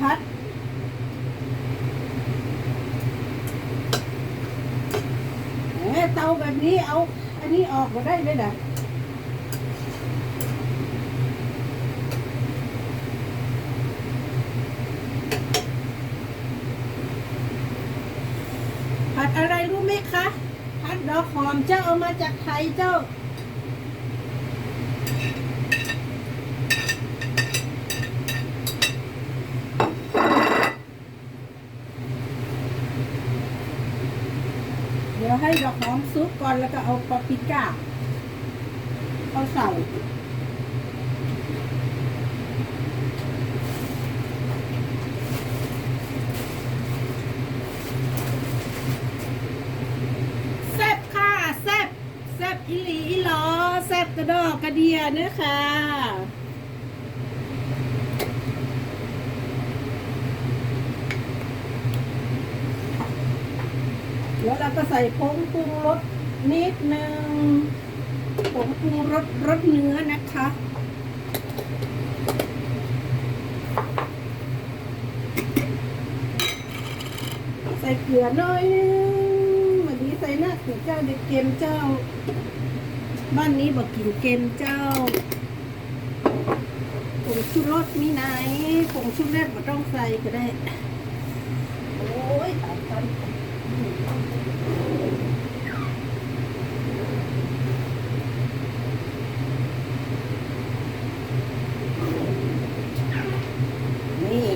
พัดเตาแบบนี้เอา อันนี้ออกก็ได้เลยนะผัดอะไรรู้ไหมคะผัดดอกหอมเจ้าเอามาจากไทยเจ้า ดี๋ยวให้ดอกหอมซุปก่อนแล้วก็เอาปาปริก้าเอาใส่แซ่บค่ะแซ่บแซ่บอีหลีอีหลอแซ่บกระดอกกระเดียเนื้อค่ะ แล้วเราก็ใส่ผงปรุงรสนิดนึงผงปรุงรสรสเนื้อนะคะใส่เกลือหน่อยนึงวันนี้ใส่หน้าเกลือเจ้าเด็กเกมเจ้า บ้านนี้บอกกินเกมเจ้าผงชูรสมีไหนผงชูรสบ่ต้องใส่ก็ได้ โอ้ยตายตาย นี่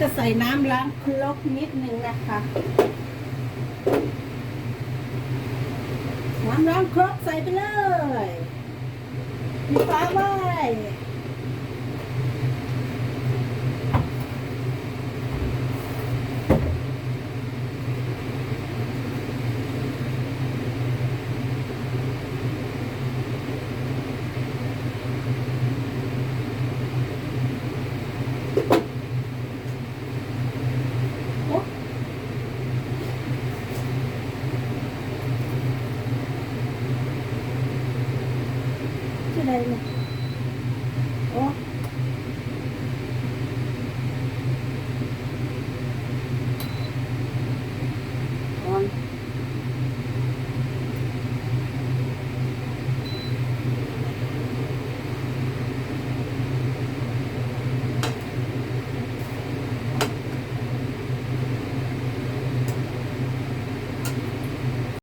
จะใส่น้ำล้างครกนิดนึงนะคะ น้ำล้างครกใส่ไปเลยมีฟ้าไว้ ഉണ്ടായിരുന്നു. ഓ